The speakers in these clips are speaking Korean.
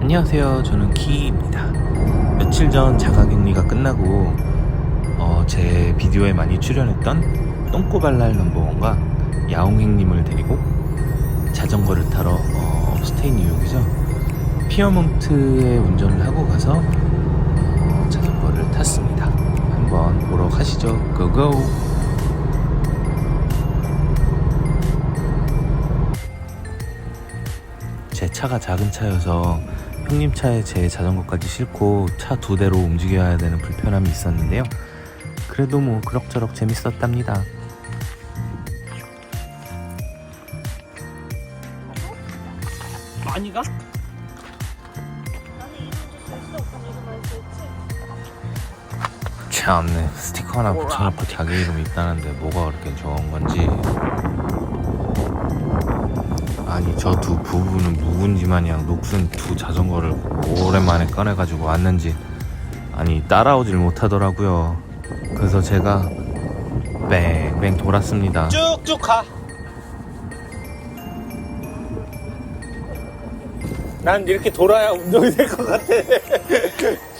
안녕하세요. 저는 키입니다. 며칠 전 자가격리가 끝나고 어, 제 비디오에 많이 출연했던 똥꼬발랄 넘버원과 야옹행님을 데리고 자전거를 타러 어, 업스테이 뉴욕이죠. 피어몬트에 운전을 하고 가서 어, 자전거를 탔습니다. 한번 보러 가시죠. 고고! 제 차가 작은 차여서 형님 차에 제 자전거까지 싣고 차 두 대로 움직여야 되는 불편함이 있었는데요. 그래도 뭐 그럭저럭 재밌었답니다. 많이 가? 참네 스티커 하나 붙여놓고 자기 이름 있다는데 뭐가 그렇게 좋은 건지 아니 저 두 부부는 묵은지 마냥 녹슨 두 자전거를 오랜만에 꺼내가지고 왔는지 아니 따라오질 못하더라고요 그래서 제가 뺑뺑 돌았습니다 쭉쭉 가. 난 이렇게 돌아야 운동이 될 것 같아.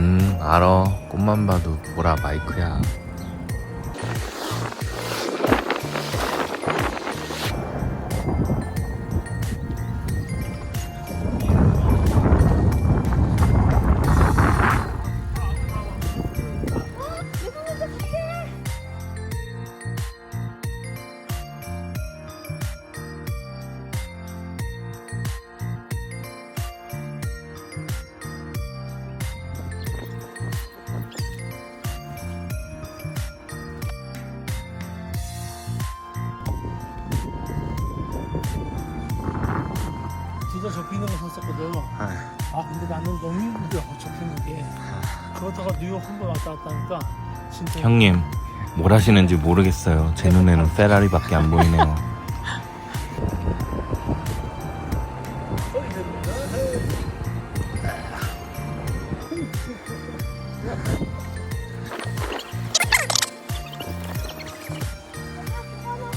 음 알어 꽃만 봐도 보라 마이크야 진짜 접히는 거 샀었거든. 아 근데 나는 너무 힘들어 접히는 게. 그러다가 뉴욕 한 번 왔다 갔다 하니까 진짜. 형님 뭘 하시는지 모르겠어요 제 눈에는 페라리밖에 안 보이네요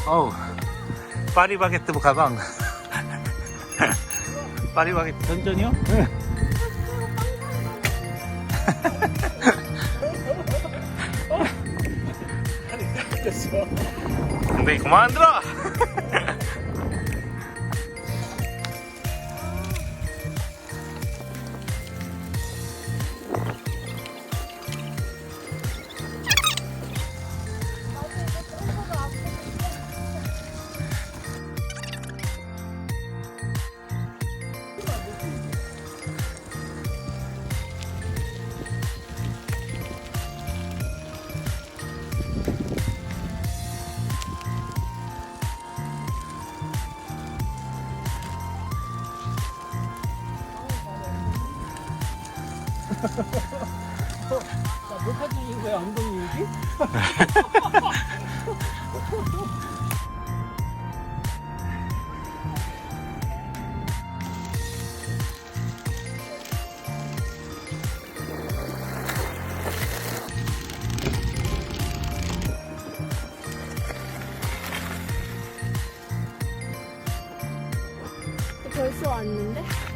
어우 파리바게뜨 가방 파리바게뜨 전전이요? 됐어. 근데 그만 들어 자, 높아지신 거야 엉덩이 여기? 벌써 왔는데?